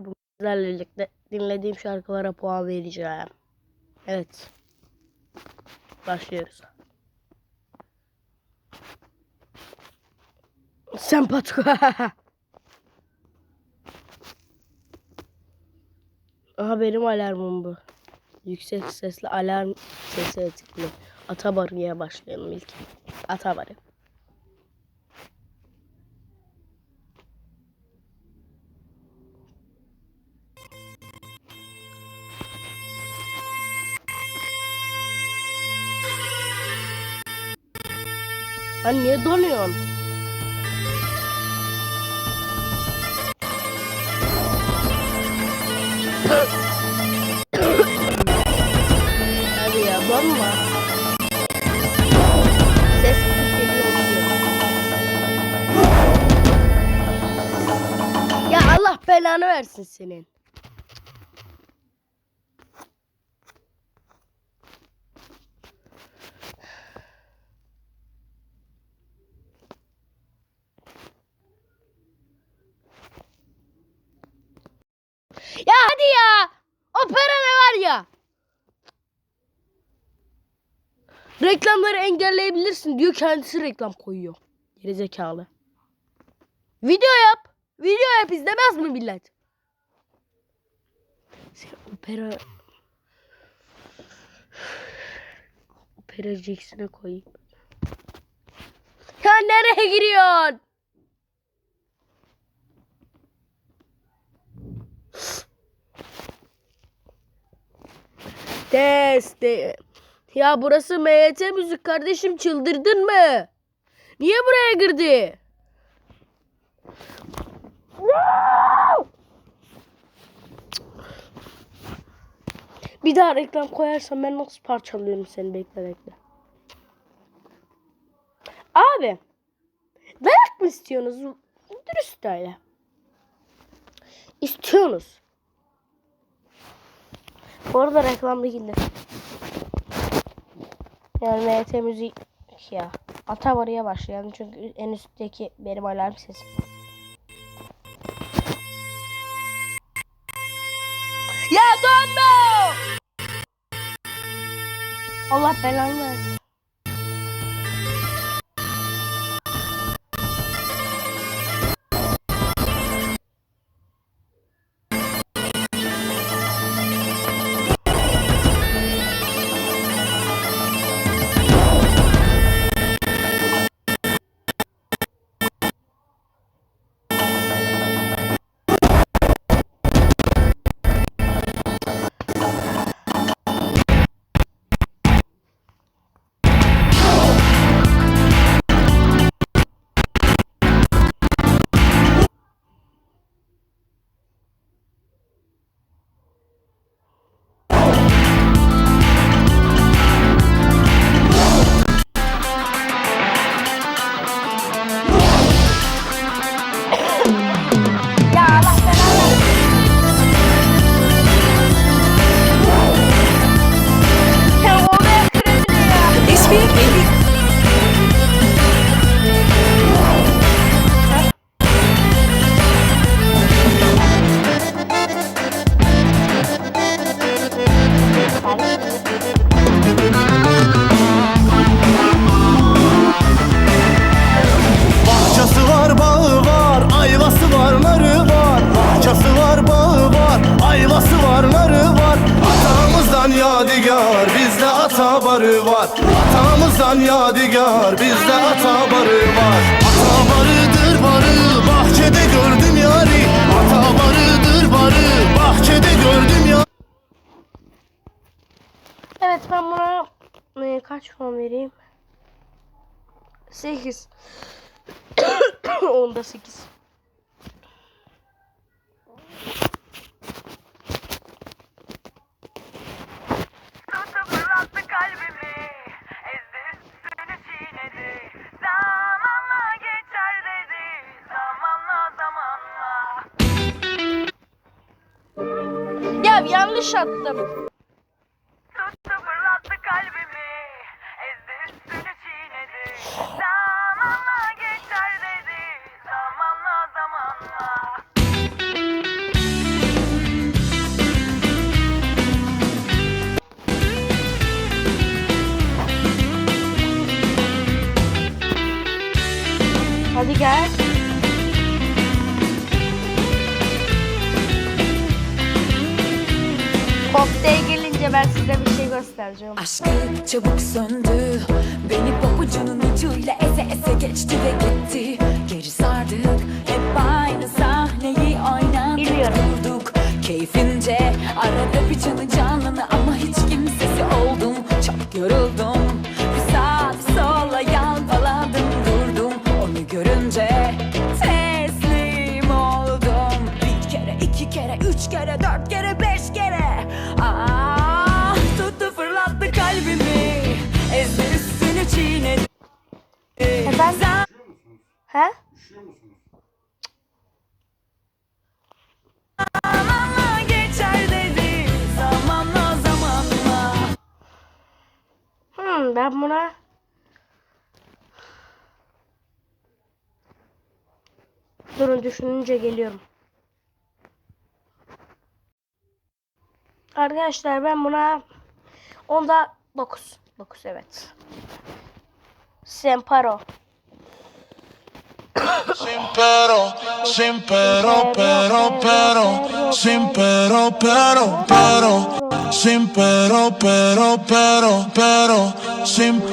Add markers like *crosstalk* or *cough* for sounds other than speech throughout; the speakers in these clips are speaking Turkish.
Bu Sizlerle birlikte dinlediğim şarkılara puan vereceğim. Evet. Başlıyoruz. Sempatiko. *laughs* Aha benim alarmım bu. Yüksek sesli alarm sesi etkili. Atabarı'ya başlayalım ilk. Atabarı. Lan niye donuyorsun? Hadi ya donma. Ya Allah belanı versin senin. Ya hadi ya. Opera ne var ya? Reklamları engelleyebilirsin diyor kendisi reklam koyuyor. Gerizekalı. Video yap. Video yap izlemez mi millet? Sen opera... Opera Jackson'a koyayım. Ya nereye giriyorsun? Test. Ya burası MYT müzik kardeşim çıldırdın mı? Niye buraya girdi? Bir daha reklam koyarsam ben nasıl parçalıyorum seni bekle bekle. Abi. Dayak mı istiyorsunuz? Dürüst öyle. İstiyorsunuz. Bu arada reklam değildir. Yani MT müzik ya. Atavarı'ya başlayalım çünkü en üstteki benim alarm sesim. Ya dönme! Allah belanı versin. Yadigar, bizde ata barı var. Ata barıdır barı, bahçede gördüm yari. Ata barıdır barı, bahçede gördüm yari. Evet ben buna e, kaç puan vereyim? 8. *coughs* Onda 8. Tutup fırlattı kalbimi yanlış attım. Noktaya gelince ben size bir şey göstereceğim. Aşkı çabuk söndü. Beni pabucunun ucuyla eze eze geçti ve gitti. Geri sardık. Hep aynı sahneyi oynadık. Biliyorum. durduk. Keyfince arada bir canı canını ama hiç kimsesi Ben buna Durun düşününce geliyorum. Arkadaşlar ben buna onda 9. 9 evet. Semparo. Sin pero, sin pero, pero, pero, sin pero, pero, pero, sin pero, pero, pero, pero, sin, pero,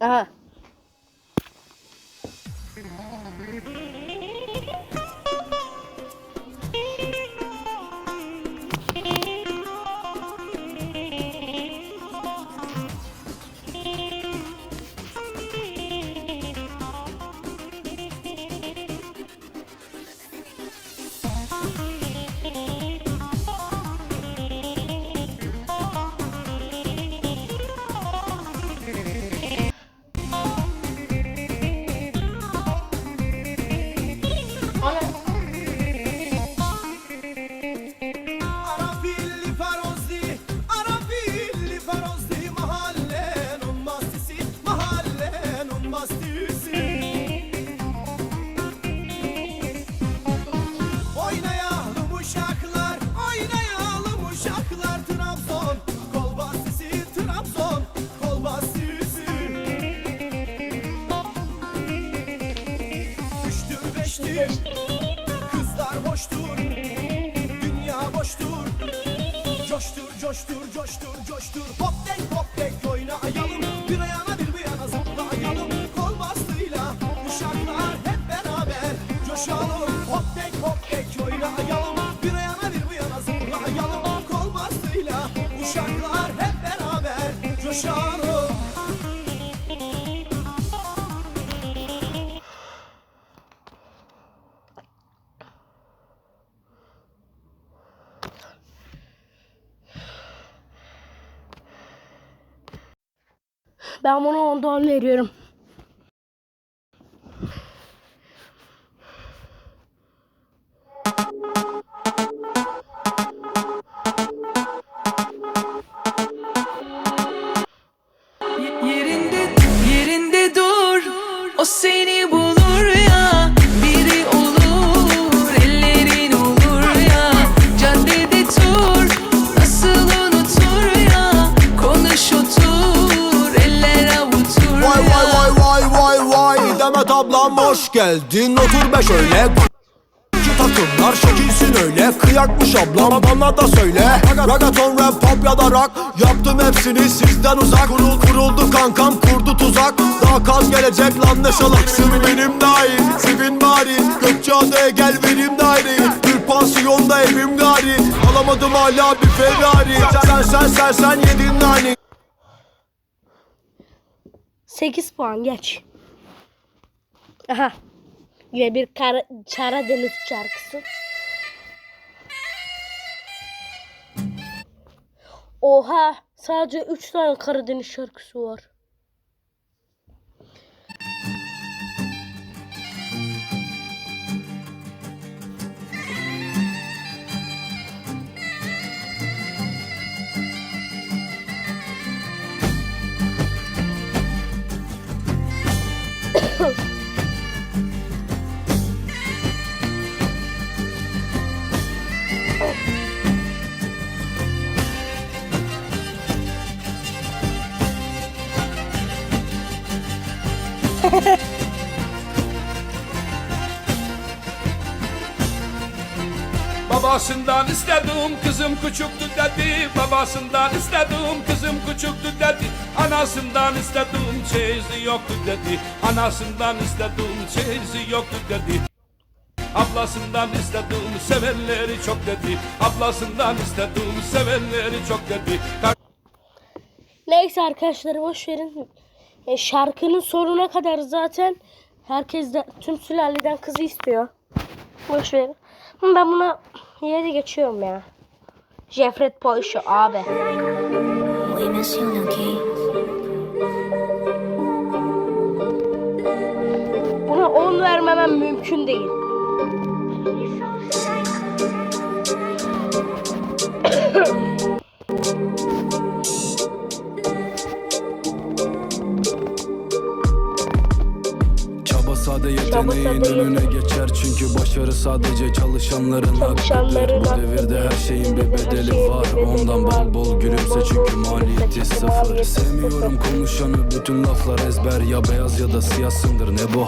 Aha. Ben buna 10'da 10 veriyorum. Geldin otur be şöyle. İki takımlar şekilsin öyle. Kıyakmış ablam bana da söyle. Ragaton rap pop ya da rock. Yaptım hepsini sizden uzak. Kurul, Kuruldu kankam kurdu tuzak. Daha kaz gelecek lan ne salaksın benim dahil Sivin bari. Gökçeada'ya gel benim daireyi Bir pansiyonda evim gari. Alamadım hala bir Ferrari. Sen sen sen sen yedin nani 8 puan geç. Aha. Yine bir Kara, Karadeniz şarkısı. Oha sadece 3 tane Karadeniz şarkısı var. Babasından istedim kızım küçüktü dedi Babasından istedim kızım küçüktü dedi Anasından istedim çeyizi yoktu dedi Anasından istedim çeyizi yoktu dedi Ablasından istedim sevenleri çok dedi Ablasından istedim sevenleri çok dedi Neyse arkadaşlar boş verin. E, şarkının sonuna kadar zaten herkes de tüm sülaleden kızı istiyor. Boş verin. Ben buna yeri geçiyorum ya. Jeffret Porsche abi. Buna 10 vermemem mümkün değil. *coughs* Sade yeteneğin önüne geçer. Çünkü başarı sadece çalışanların hakkıdır Bu devirde her şeyin bir Her bedeli var. Ondan bol bol gülümse çünkü maliyeti sıfır. Sevmiyorum konuşanı. Bütün laflar ezber. Ya beyaz ya da siyahsındır. Ne bu?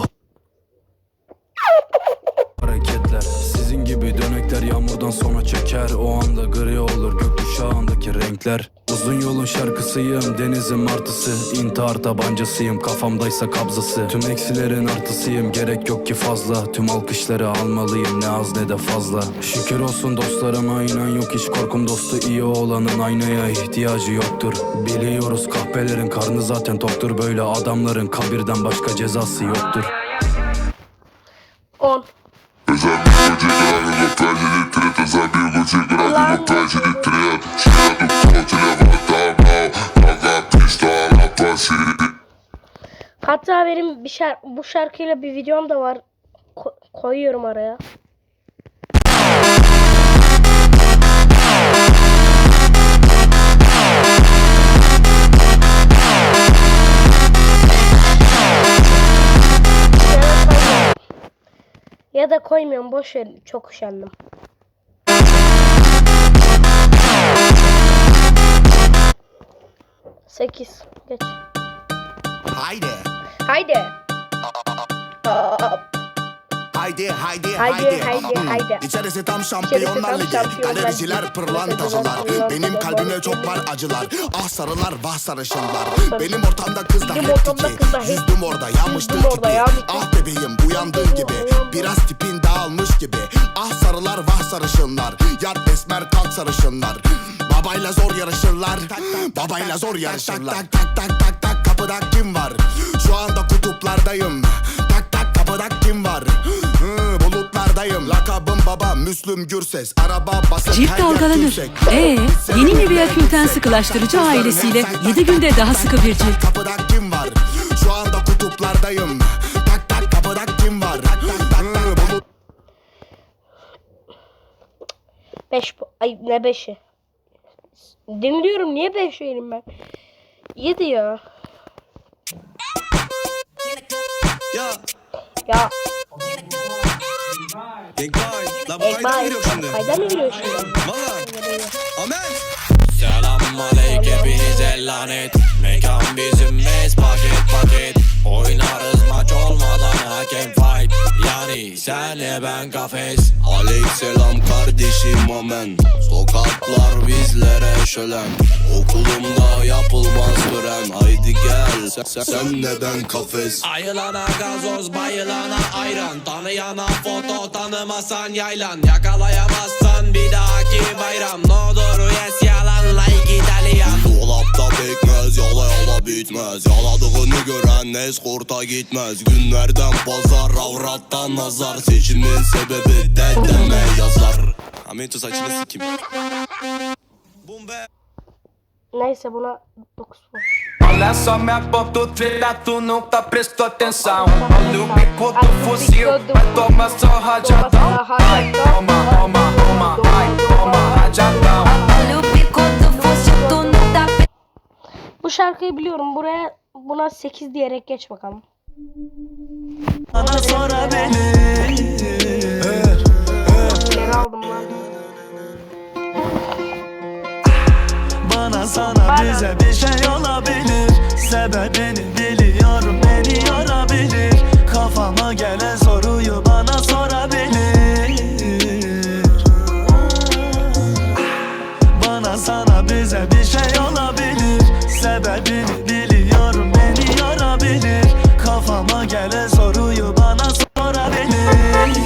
Hareketler. Sizin gibi dönekler yağmurdan sonra çeker. O anda gri olur. Gökkuşağındaki renkler Uzun yolun şarkısıyım denizin martısı. İntihar tabancasıyım kafamdaysa kabzası. Tüm eksilerin artısıyım gerek yok ki fazla. Tüm alkışları almalıyım ne az ne de fazla. Şükür olsun dostlarıma inan yok hiç korkum dostu. İyi olanın aynaya ihtiyacı yoktur. Biliyoruz kahpelerin karnı zaten toktur. Böyle adamların kabirden başka cezası yoktur. 10. Hatta benim bir şar bu şarkıyla bir videom da var. Ko- koyuyorum araya. Ya da koymuyorum boş ver çok üşendim. Sekiz. Geç. Haydi Haydi. Haydi haydi Haydi, haydi, Hmm. haydi. İçerisi tam İçerisi şampiyonlar tam ligi şampiyonlar Galericiler ligi. Galericiler Benim pırlantacılar. kalbime çok var acılar. Ah sarılar vah sarışınlar. Sarı- Benim ortamda kızlar Benim hep tiki Yüzdüm orada orada tipi. Ah bebeğim uyandığın gibi. Biraz tipin dağılmış gibi. Ah sarılar vah sarışınlar. Yat esmer kalk sarışınlar. Babayla zor yarışırlar. Babayla zor yarışırlar Tak tak tak tak tak kapıda kim var Şu anda kutuplardayım Tak tak kapıda kim var Hı, Bulutlardayım Lakabım baba Müslüm Gürses Araba basık Cilt dalgalanır. Ee, yeni Nivea Külten sıkılaştırıcı ailesiyle 7 günde daha sıkı bir cilt. Kapıda kim var? Şu anda kutuplardayım. Tak tak kapıda kim var? Tak tak tak tak. Bulut 5 ay ne 5'i? Dinliyorum niye 5 vereyim ben? 7 ya. Ya. Ya. Genkay La bu kayda mı giriyor şimdi? Kayda mı giriyor şimdi? Valla Amen. Selam aleyküm hepinize lanet. Mekan bizim bez paket paket. Oynarız maç olmadan hakem fight Yani senle ben kafes. Aleyhisselam kardeşim amen. Sokaklar bizlere şölen. Okulumda yapılmaz tören. Haydi gel sen, sen, sen neden kafes? Ayılana gazoz bayılana ayran. Tanıyana foto tanımasan yaylan. Yakalayamazsan bir dahaki bayram. Ne olur yes yalan like İtalyan Dolapta pekmez yala yala bitmez. Yaladığını gören eskorta gitmez. Günlerden pazar avrattan nazar. Seçimin sebebi dedeme yazar. Amin saçını sikim Bum be Neyse buna 9 var. Olha só minha do treta, tu nunca prestou atenção Olha o bico do fuzil, vai tomar só rajadão Ai, toma, toma, toma, ai, toma, rajadão Bu şarkıyı biliyorum. Buraya buna 8 diyerek geç bakalım. Bana sorabilir Neleri aldım lan? sana bize bir şey olabilir. Sebebini biliyorum beni yorabilir. Kafama gelen soruyu bana sorabilir. Bana sana bize bir şey olabilir. Sebebini biliyorum beni yorabilir. Kafama gelen soruyu bana sorabilir.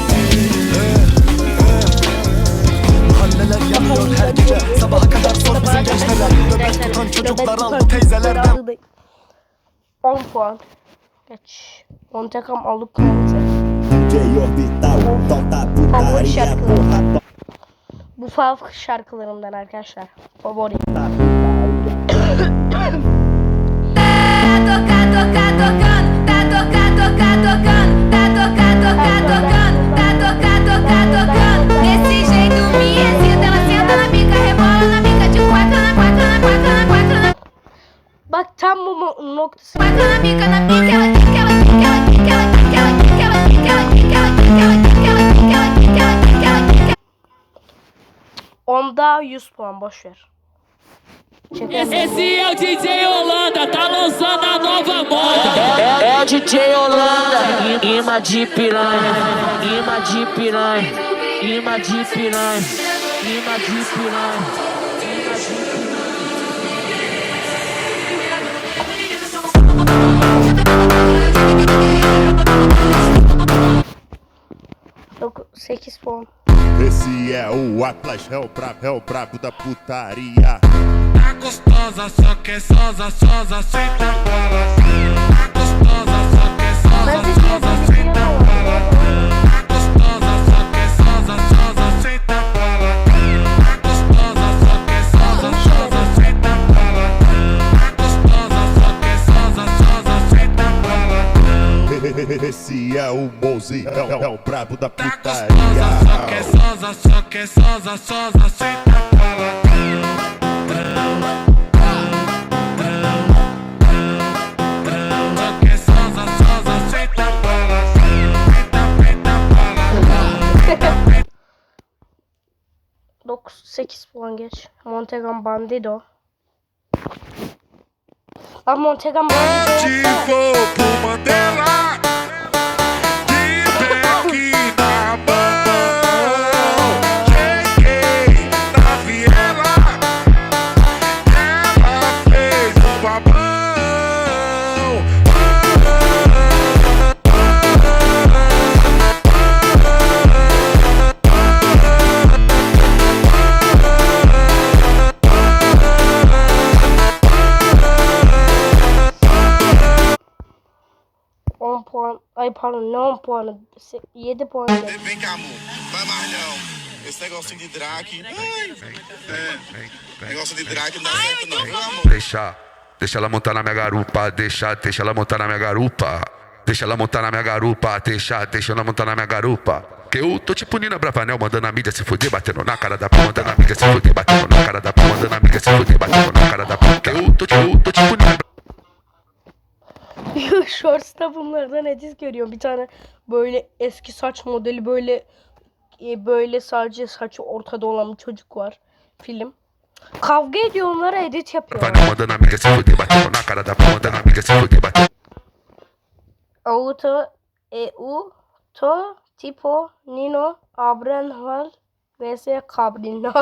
Mahalleler yanıyor her gece. Sabaha kadar çocuklar Nöbetçi aldı parti teyzelerden beraber- 10 puan. Geç. Montekam alıp kaldı. Favori şarkılarım. Bu fav şarkılarımdan arkadaşlar. Favori. Toca, toca, tocando, tá toca, toca, tocando, tá toca, toca, tocando, tá toca, toca, tocando. Desse quica, ela quica. Onda 100 puan boş ver. Esse é o DJ Holanda, tá lançando a nova moda. É o DJ Holanda, imã de piranha, imã de piranha, imã de piranha, imã de piranha, Esse é o Atlas, Hell brabo, réu da putaria. Tá gostosa, só que é sosa, sosa, sem tá Esse é o mozicão, é o brabo da tá putaria. Tá gostosa, só que é sosa, só que é sosa, sosa, senta pra lá. Sekiz puan geç. Montegan Bandido. Bak Montegan Bandido. Bandido, pardon ne 10 puanı? 7 puan. geç. Vem cá, amor, vai mais não Esse negocinho de drag É, negócio de drag não dá certo não, viu amor? Deixa, deixa ela montar na minha garupa, deixa, deixa ela montar na minha garupa. Deixa ela montar na minha garupa, deixa, deixa ela montar na minha garupa. Que eu tô tipo Nina Bravanel, mandando a mídia se fuder, batendo na cara da p, mandando a mídia se fuder, batendo na cara da p, mandando a mídia se fuder, batendo na cara da p. Que eu tô, tipo- eu tô tipo Nina *laughs* Shorts'ta bunlardan ediz görüyorum. Bir tane böyle eski saç modeli böyle e, böyle sadece saçı ortada olan bir çocuk var. Film. Kavga ediyor onlara edit yapıyor. Auto e u to tipo nino abrenhal vs kabrino.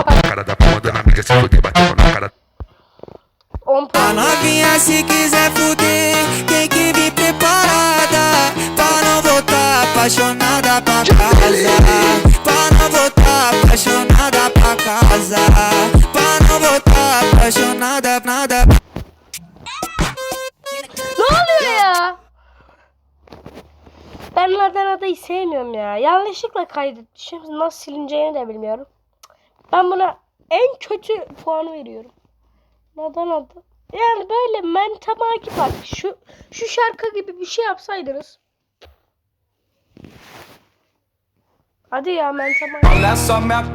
10 puan. A novinha se quiser fuder, tem que vir preparada. Pra não voltar apaixonada pra casa. Pra não voltar apaixonada pra casa. Pra não voltar apaixonada, nada. Ne oluyor ya? Ben Ladana'dayı sevmiyorum ya. Yanlışlıkla kaydetmişim. Nasıl silineceğini de bilmiyorum. Ben buna en kötü puanı veriyorum. Ladana'da. Yani böyle mentamaki bak. Şu şu şarkı gibi bir şey yapsaydınız. Hadi ya mentamaki. Olha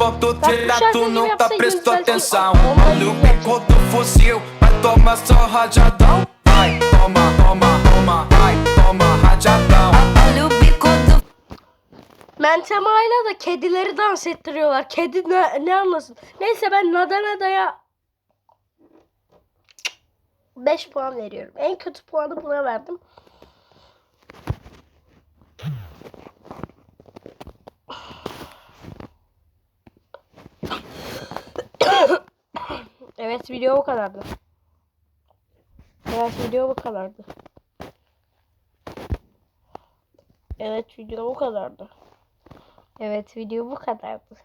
boca, puxado, tu seguindo, prestou atenção. Olha o bico do fuzil, vai tomar só rajadão Vai, toma, toma, toma, vai, toma rajadão Olha o bico do Mentemayla da kedileri dans ettiriyorlar. Kedi ne, ne anlasın. Neyse ben Nadana'daya 5 puan veriyorum. En kötü puanı buna verdim. evet video bu kadardı. Evet video bu kadardı. Evet video bu kadardı. Evet video bu kadardı.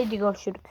Haydi görüşürüz.